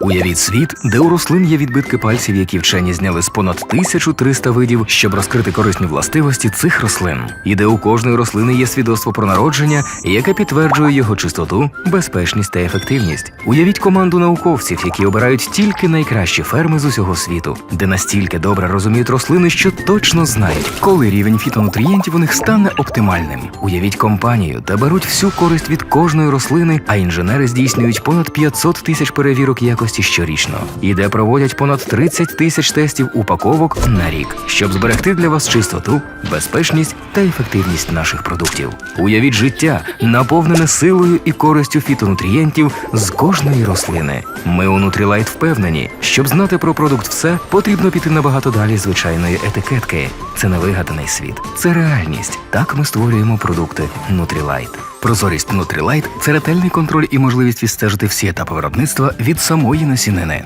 Уявіть світ, де у рослин є відбитки пальців, які вчені зняли з понад 1300 видів, щоб розкрити корисні властивості цих рослин, і де у кожної рослини є свідоцтво про народження, яке підтверджує його чистоту, безпечність та ефективність. Уявіть команду науковців, які обирають тільки найкращі ферми з усього світу, де настільки добре розуміють рослини, що точно знають, коли рівень фітонутрієнтів у них стане оптимальним. Уявіть компанію, де беруть всю користь від кожної рослини, а інженери здійснюють понад 500 тисяч перевірок якості щорічно, і де проводять понад 30 тисяч тестів упаковок на рік, щоб зберегти для вас чистоту, безпечність та ефективність наших продуктів. Уявіть життя, наповнене силою і користю фітонутрієнтів з кожної рослини. Ми у Nutrilite впевнені, щоб знати про продукт все, потрібно піти набагато далі звичайної етикетки. Це не вигаданий світ, це реальність. Так ми створюємо продукти Nutrilite. Прозорість Nutrilite – це ретельний контроль і можливість відстежити всі етапи виробництва від самої насінини.